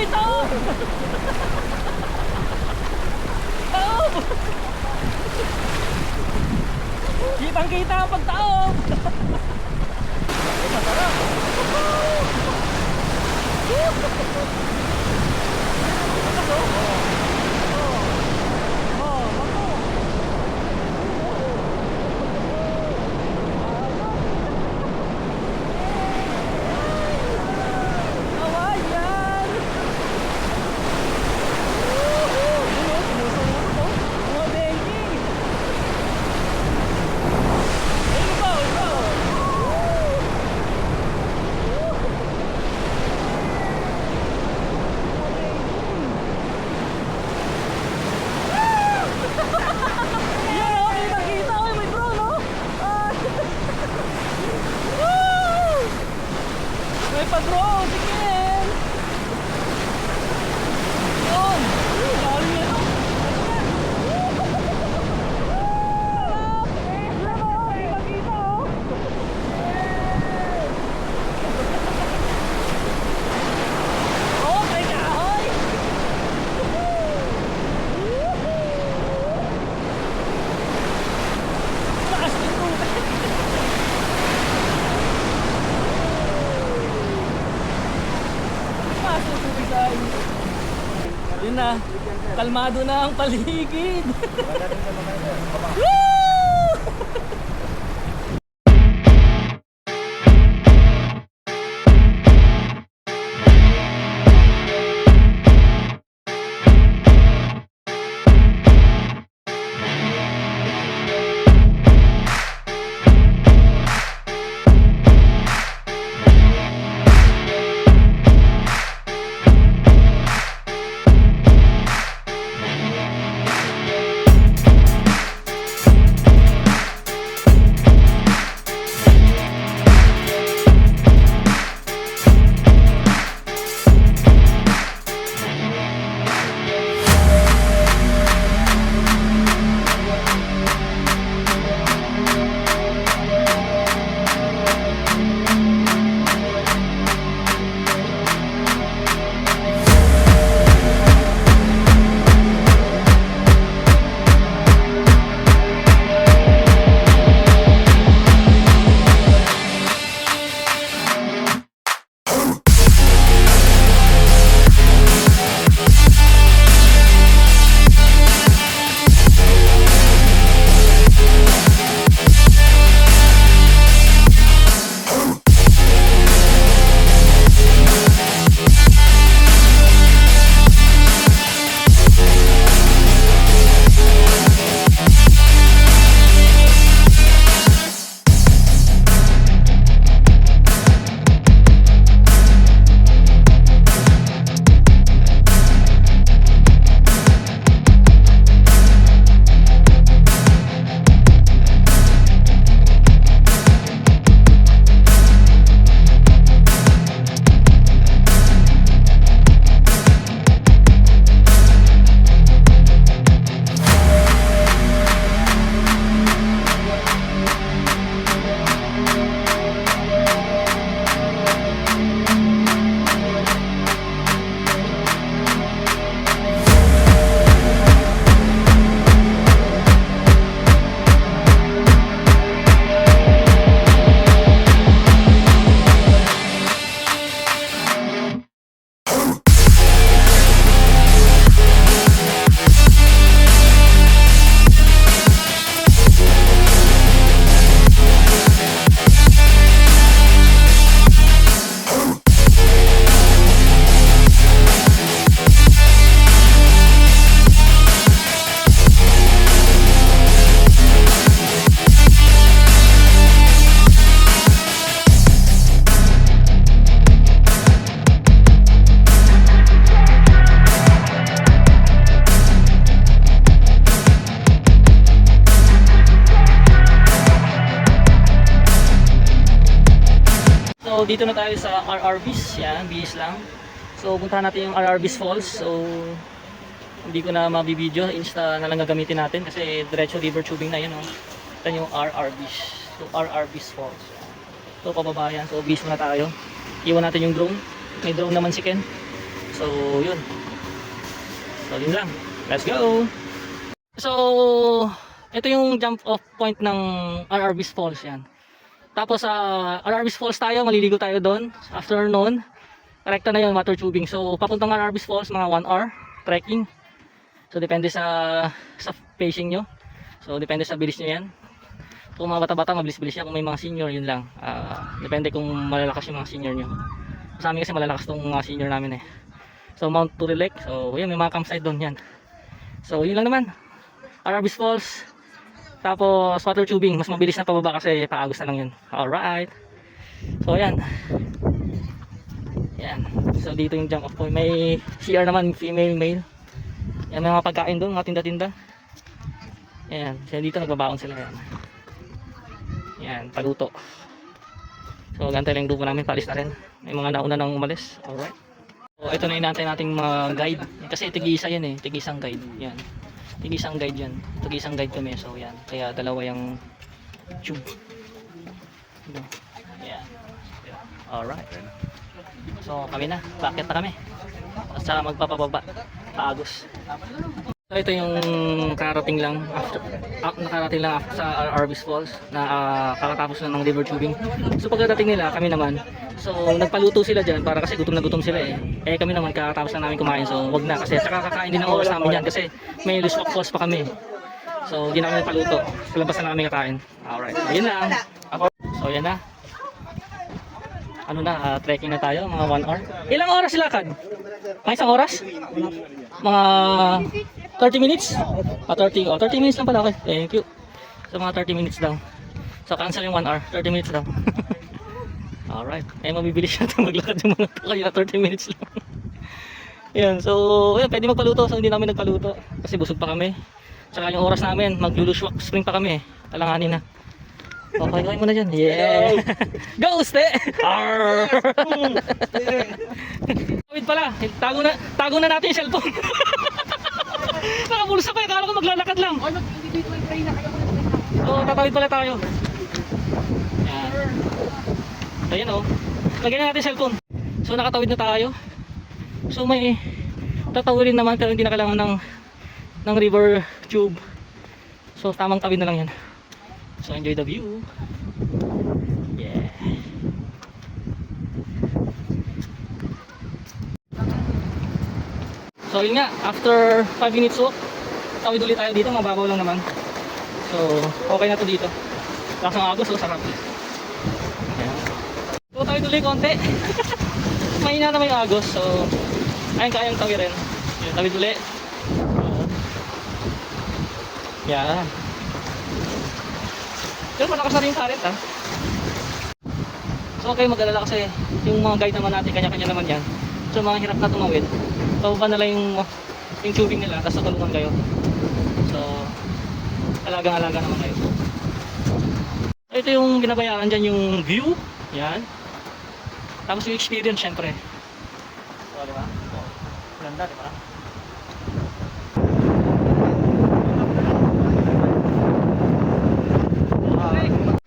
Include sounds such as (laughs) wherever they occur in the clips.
Uy, taob! taob! Kitang kita ang pagtaob! Masarap! Kawayan! Woohoo! Ano, sumusunod ko? Mga dengue! Hey, ikaw, ikaw! Yan o, kita-kita ko may drone o! Ah! Woo! May pa-drone, tingin! Yun! Lalim yan o! Oh, may kahoy! Taas ng tubig! Taas ng tubig sa akin. Yun na, kalmado na ang paligid. So dito na tayo sa RRBs, yan, bihis lang. So puntahan natin yung RRBs Falls. So hindi ko na mabibideo, Insta na lang gagamitin natin kasi diretso river tubing na yun. Oh. Ito yung RRBs. So RRBs Falls. So pababa yan. So bihis muna tayo. Iwan natin yung drone. May drone naman si Ken. So, yun. So, yun lang. Let's go! So, ito yung jump off point ng RRB's Falls yan. Tapos sa RRB's Falls tayo, maliligo tayo doon. After noon, rekta na yung water tubing. So, papuntang RRB's Falls, mga 1 hour trekking. So, depende sa sa pacing nyo. So, depende sa bilis nyo yan. Kung mga bata-bata, mabilis-bilis yan. Kung may mga senior, yun lang. Ah, depende kung malalakas yung mga senior nyo. Sa amin kasi malalakas tong mga senior namin eh. So, Mount Turilek. So, yun, may mga campsite doon yan. So, yun lang naman. Arabis Falls. Tapos, water tubing. Mas mabilis na pababa kasi paagos na lang yun. Alright. So, yan. Yan. So, dito yung jump off point. May CR naman, female, male. Yan, may mga pagkain doon, mga tinda-tinda. Yan. So, dito nagbabaon sila. Yan. Yan, paluto. So, ganito lang yung grupo namin. Palis na rin. May mga nauna nang umalis. Alright. So, ito na inantay nating mga guide. Kasi tigisa yan eh. Tigisang guide. Yan. Tigisang guide yan. Tigisang guide kami. So, yan. Kaya dalawa yung tube. Ito. Yan. Alright. So, kami na. Bakit na kami? At saka magpapababa. Paagos. So, ito yung karating lang after, ah, nakarating lang after sa RRB's Falls na ah, kakatapos na ng river tubing. So pagdating nila, kami naman, so nagpaluto sila dyan para kasi gutom na gutom sila eh. Eh kami naman kakatapos na namin kumain so wag na kasi saka kakain din ng oras namin yan kasi may Luswak Falls pa kami. So hindi namin paluto. Sa labas na namin kakain. Alright, so yun lang. So yan na. Ano na, ah, trekking na tayo, mga 1 hour. Ilang oras lakad? Mga isang oras? Mga 30 minutes? Ah, 30. Oh, 30 minutes lang pala. Okay, thank you. So, mga 30 minutes lang. So, cancel yung 1 hour. 30 (laughs) (laughs) minutes lang. Alright. Eh, mabibilis siya ito maglakad yung mga to. Kaya 30 minutes lang. Yan. So, yun, pwede magpaluto. So, hindi namin nagpaluto. Kasi busog pa kami. Tsaka yung oras namin, maglulushwak spring pa kami. Talanganin na. Okay, kain mo na dyan. Yeah! (laughs) Ghost eh! Arr! Wait pala, tago na, tago na natin yung cellphone. Nakabulsa pa, akala ko maglalakad lang. Oo, tatawid pala tayo. Yan. Ayan o. Lagyan na natin cellphone. So nakatawid na tayo. So may tatawidin naman pero hindi na kailangan ng ng river tube. So tamang tawid na lang yan. So enjoy the view. Yeah. So yun nga, after 5 minutes walk, tawid ulit tayo dito, mababaw lang naman. So, okay na to dito. Lakas ng agos, so sarap. Ayan. So, tawid ulit konti. (laughs) Mahina na may agos, so ayun kayang tawirin. Yun, tawid ulit. Yan. Pero malakas na rin yung current ha. So okay mag-alala kasi yung mga guide naman natin kanya-kanya naman yan. So mga hirap na tumawid. Pababa na lang yung, yung tubing nila tapos tutulungan kayo. So alagang-alaga naman kayo. Ito yung binabayaran dyan yung view. Yan. Tapos yung experience syempre. So di ba? So, ganda di ba?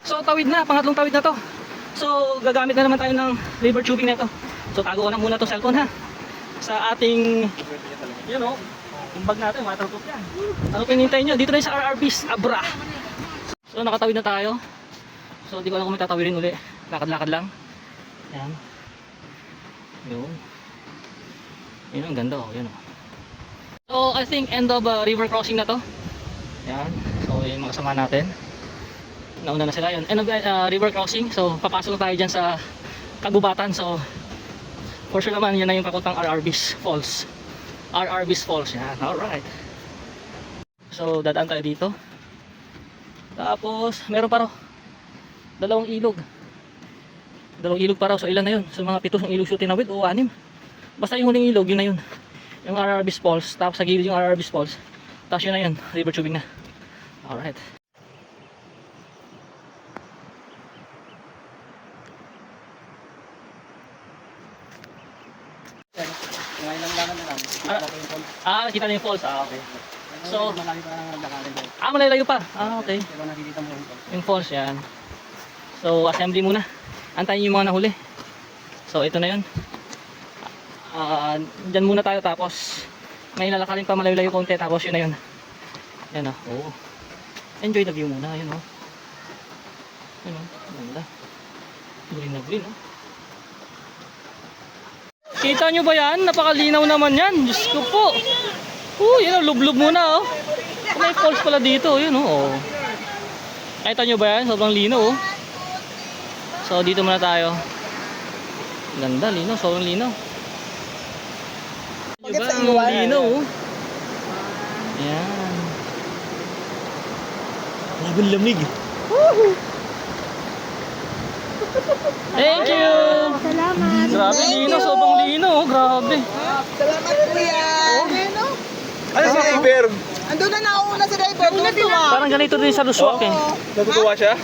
So tawid na, pangatlong tawid na to. So gagamit na naman tayo ng river tubing na ito. So tago ko na muna itong cellphone ha. Sa ating, you know, yung bag natin, waterproof yan. Ano pinintay nyo? Dito na sa RRB's, Abra. So nakatawid na tayo. So di ko alam kung may tatawirin uli. Lakad-lakad lang. Yan. Yun. Yun ang ganda oh, yun oh. So I think end of uh, river crossing na to. Yan. So yung mga kasama natin nauna na sila yun and uh, river crossing so papasok na tayo dyan sa kagubatan so for sure naman yan na yung pakuntang RRB's Falls. RRB's Falls yan. Alright. So dadaan tayo dito. Tapos meron pa raw. Dalawang ilog. Dalawang ilog pa raw. So ilan na yun? So mga pitong ilog siya tinawid o anim. Basta yung huling ilog yun na yun. Yung RRB's Falls tapos sa gilid yung RRB's Falls tapos yun na yun. River tubing na. Alright Ngayon lang lang na lang. Ah. Wala pa yung phone. Ah nakita na yung falls ah okay So- malaki pa lang lakarin doon. Ah, malalayo pa. Ah, okay. Pero nakikita mo yung falls yan. So, assembly muna. Antayin yung mga nahuli. So, ito na yun. Ah, dyan muna tayo tapos may lalakarin pa malayo-layo konti tapos yun na yun. Yan ah. Oo. Enjoy the view muna. Yun oh. Yun oh. Ganda. Green na green oh. Kita nyo ba yan? Napakalinaw naman yan. Diyos ko po. Oh, yun oh. Lublob muna oh. May falls pala dito. Yun oh. Kita nyo ba yan? Sobrang lino oh. So dito muna tayo. Ganda, lino, sobrang lino. Diba? Yung lino, oh. Yan. Laban lamig. Thank you! Salamat. Grabe lino, sobrang lino, oh. grabe. Salamat kuya. Ano? Ano si driver? Andun na nauna si driver. Tuwa. Parang ganito din sa Luswak eh. Natutuwa siya?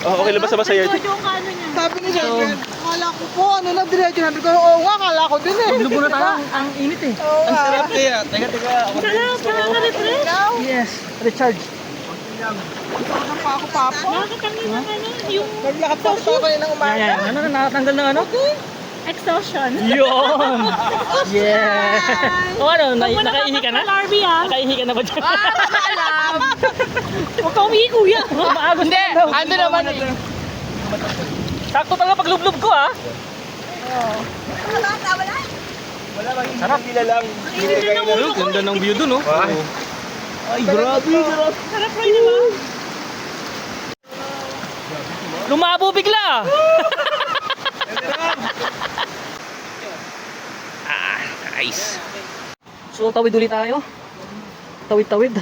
Oh, okay lang ba sa masaya? Yung ano niya. Sabi ni driver, akala ko po, ano na diretso nabi ko, oo nga, akala ko din eh. Lubo na tayo, ang, ang init eh. Oo nga. Kaya, teka, teka. Ako Sarap, nakaka-refresh. Ikaw, Yes, ano pa ako papo. Nakakatangin ng ano, yung Naglakad pa ako kayo ng umaga. Ano na, nakatanggal ng ano? exhaustion. Yun! Yeah! O ano, na, nakaihi ka na? Larby ah. Nakaihi ka na ba dyan? Alam. (laughs) Huwag ka umihi kuya. Maagos Hindi, ando naman eh. Sakto talaga pag lublob ko ah. Sarap. Pila lang. Ganda ng view dun oh. Ay. Grabe, grabe. Sarap rin diba? Lumabo bigla. (laughs) ah, nice. So, tawid ulit tayo. Tawid-tawid.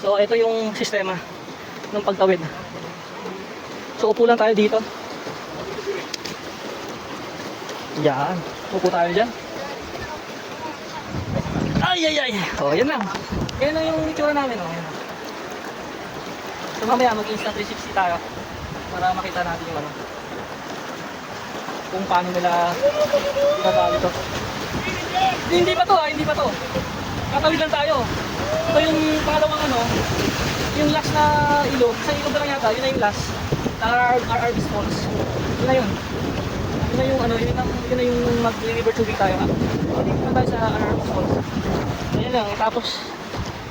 So, ito yung sistema ng pagtawid. So, upo lang tayo dito. Yan. Upo tayo dyan. Ay, ay, ay. O, yan lang. Yan lang yung itsura namin. O, yan lang. So, mamaya mag-insta 360 tayo para makita natin yung ano kung paano nila gagawin ito. Hindi pa to ah, hindi pa to. Katawid lang tayo. Ito yung pangalawang ano, yung last na ilog, sa ilog na lang yata, yun na yung last. RR, RR Falls. Yun na yun. Yun na yung ano, yun na, yun na yung mag-river tubing tayo. Ah. So, dito na tayo sa RR Falls. Ayan lang, tapos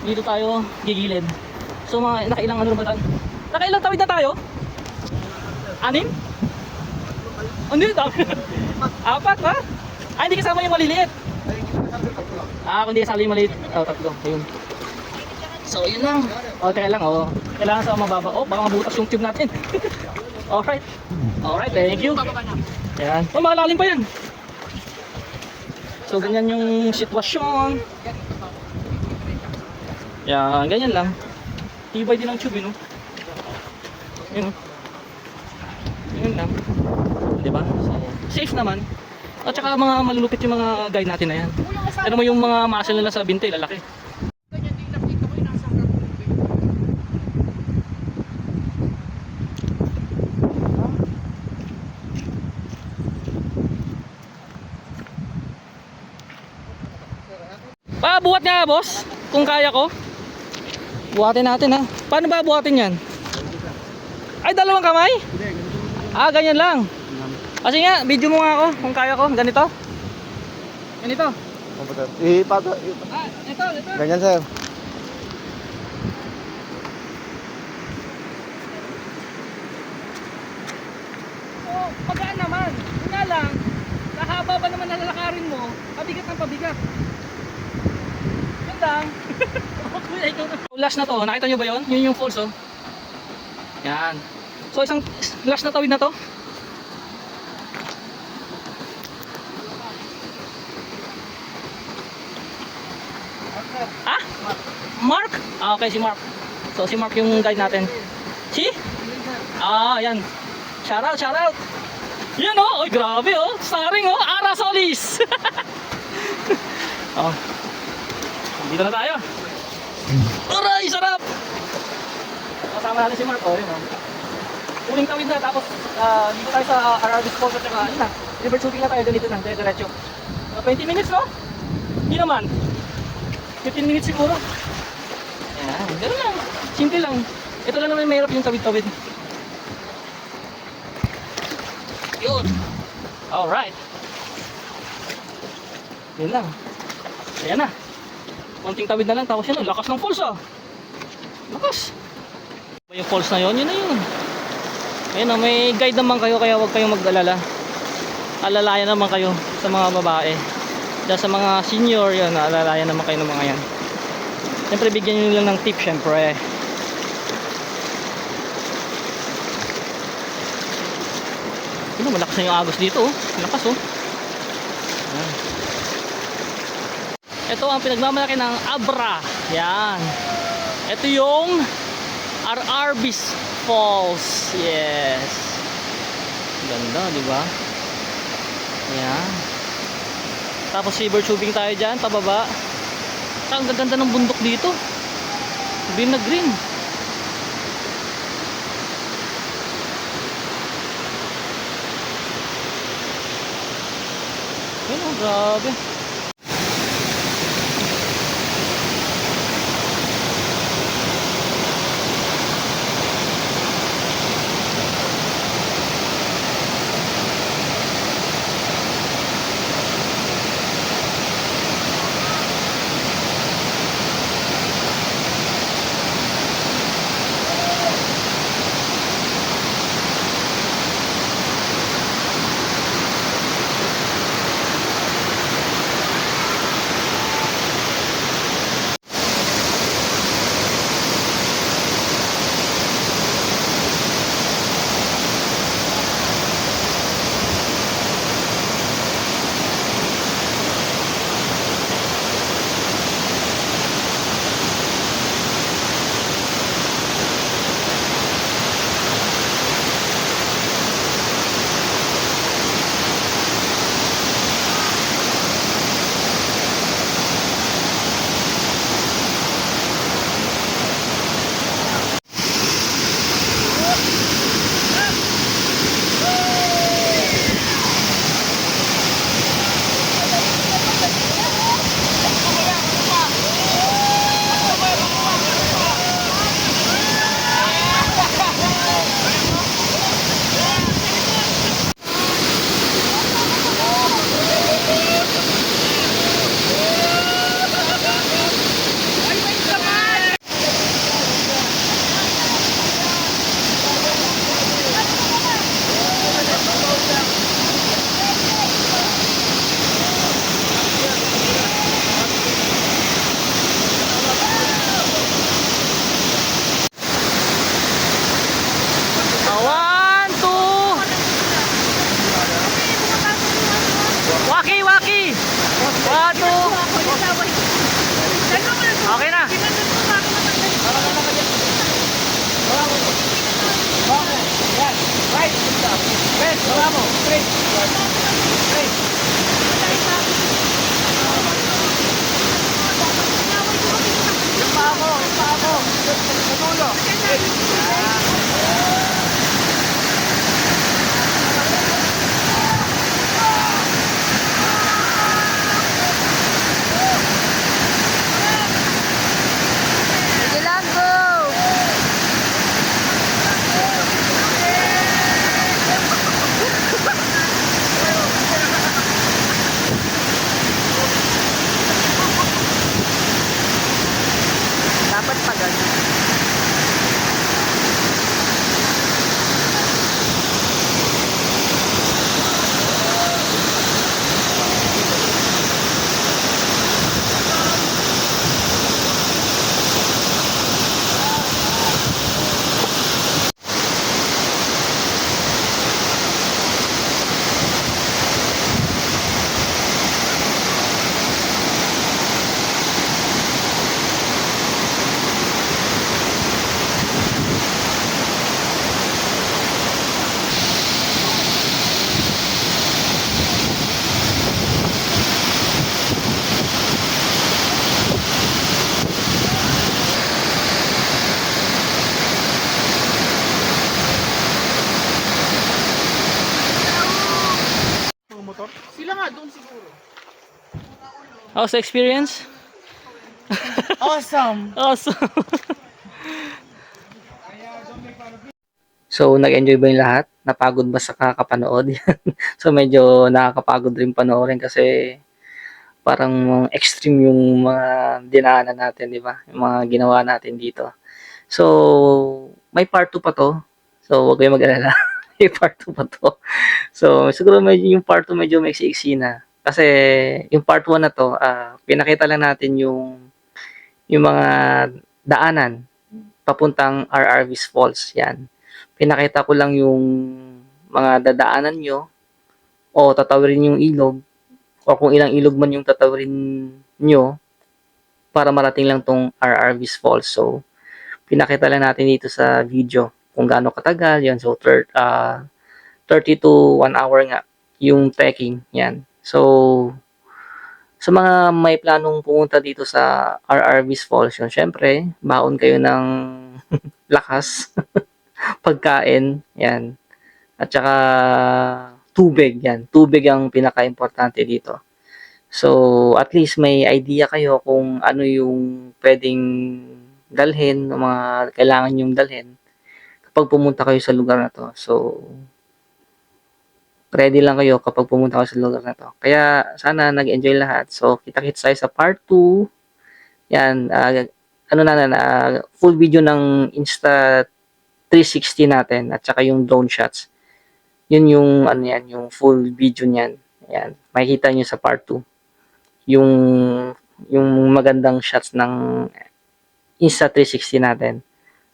dito tayo gigilid. So mga nakailang ano na ba tayo? Nakailang tawid na tayo? Anim? Ano yun? Dami. (laughs) Apat ba? Ah, hindi kasama yung maliliit. Ah, kundi kasama yung maliit. Oh, tatlo. Ayun. So, yun lang. O, teka lang. Oh. Kailangan sa mababa. Oh, baka mabutas yung tube natin. (laughs) Alright. Alright, thank you. Yan. Oh, malalim pa yan. So, ganyan yung sitwasyon. Yan, ganyan lang. Tibay din ang tube, yun. oh. Yun. oh. Yun lang. Di ba? So, safe naman. At saka mga malulupit yung mga guide natin na yan. Pero mo yung mga muscle nila sa binte, lalaki. Pa, buhat nga boss. Kung kaya ko. Buhatin natin ha. Paano ba buhatin yan? Ay, dalawang kamay? Ah, ganyan lang. Kasi nga, video mo nga ako kung kaya ko. Ganito. Ganito. Eh, pato. Ah, ito, ito. Ganyan, sir. So, pagaan naman. Yun nga lang, kahaba ba naman nalalakarin mo, pabigat ng pabigat. Yun lang. (laughs) Kuya, ikaw na. Last na to, nakita nyo ba yun? Yun yung falls oh. Yan. So isang last na tawid na to. Ah? Mark? Ah, okay, si Mark. So si Mark yung guide natin. Si? Ah, yan. Shout out, shout out. Yan oh, oy grabe oh. Starring oh, Ara Solis. oh. (laughs) Dito na tayo. Aray, sarap. Kasama natin si Mark oh, yun oh. Uling tawid na tapos ah, dito tayo sa RR Sport at saka yun na. River shooting na tayo ganito na, diretso. Uh, 20 minutes no? Hindi naman. 15 minutes siguro. Yan, ganun lang. Simple lang. Ito lang naman mahirap yung tawid-tawid. Yun. Alright. Yun lang. Ayan na. Konting tawid na lang tapos yun. Lakas ng falls ah. Lakas. Yung falls na yun, yun na yun. Ayun na, may guide naman kayo kaya huwag kayong mag-alala. Alalayan naman kayo sa mga babae. Dahil sa mga senior yun, alalayan naman kayo ng mga yan. Siyempre bigyan nyo lang ng tip syempre. Ano, malakas na yung agos dito oh. Malakas oh. Ito ang pinagmamalaki ng Abra. Yan. Ito yung RRB's Falls. Yes. Ganda, di ba? Ayan. Tapos river tubing tayo dyan, pababa. Ang gaganda ng bundok dito. Green na green. Ayun oh, grabe. How's the experience? Awesome! (laughs) Awesome. (laughs) so, nag-enjoy ba yung lahat? Napagod ba sa kakapanood? (laughs) so, medyo nakakapagod rin panoorin kasi parang extreme yung mga dinaanan natin, di ba? Yung mga ginawa natin dito. So, may part 2 pa to. So, huwag kayong mag-alala. may part 2 pa to. So, siguro medyo, yung part 2 medyo may iksi na. Kasi, yung part 1 na to, ah, pinakita lang natin yung yung mga daanan papuntang RRV's Falls. Yan. Pinakita ko lang yung mga dadaanan nyo o tatawirin yung ilog o kung ilang ilog man yung tatawirin nyo para marating lang tong RRV's Falls. So, pinakita lang natin dito sa video kung gaano katagal. Yan. So, thir- ah, 30 to 1 hour nga yung trekking. Yan. So, sa mga may planong pumunta dito sa RRV's Falls, yun, syempre, baon kayo ng (laughs) lakas, (laughs) pagkain, yan. At saka tubig, yan. Tubig ang pinaka-importante dito. So, at least may idea kayo kung ano yung pwedeng dalhin, mga kailangan yung dalhin kapag pumunta kayo sa lugar na to. So, ready lang kayo kapag pumunta kayo sa lugar na to. Kaya sana nag-enjoy lahat. So, kita-kits tayo sa part 2. Yan, ah, ano na na, ah, full video ng Insta 360 natin at saka yung drone shots. Yun yung ano yan, yung full video niyan. Yan, makikita niyo sa part 2. Yung yung magandang shots ng Insta 360 natin.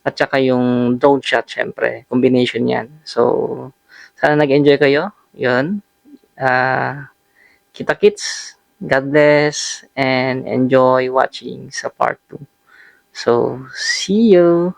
At saka yung drone shot, syempre. Combination yan. So, sana nag-enjoy kayo. Yun. Ah, kita kits. God bless and enjoy watching sa part 2. So, see you!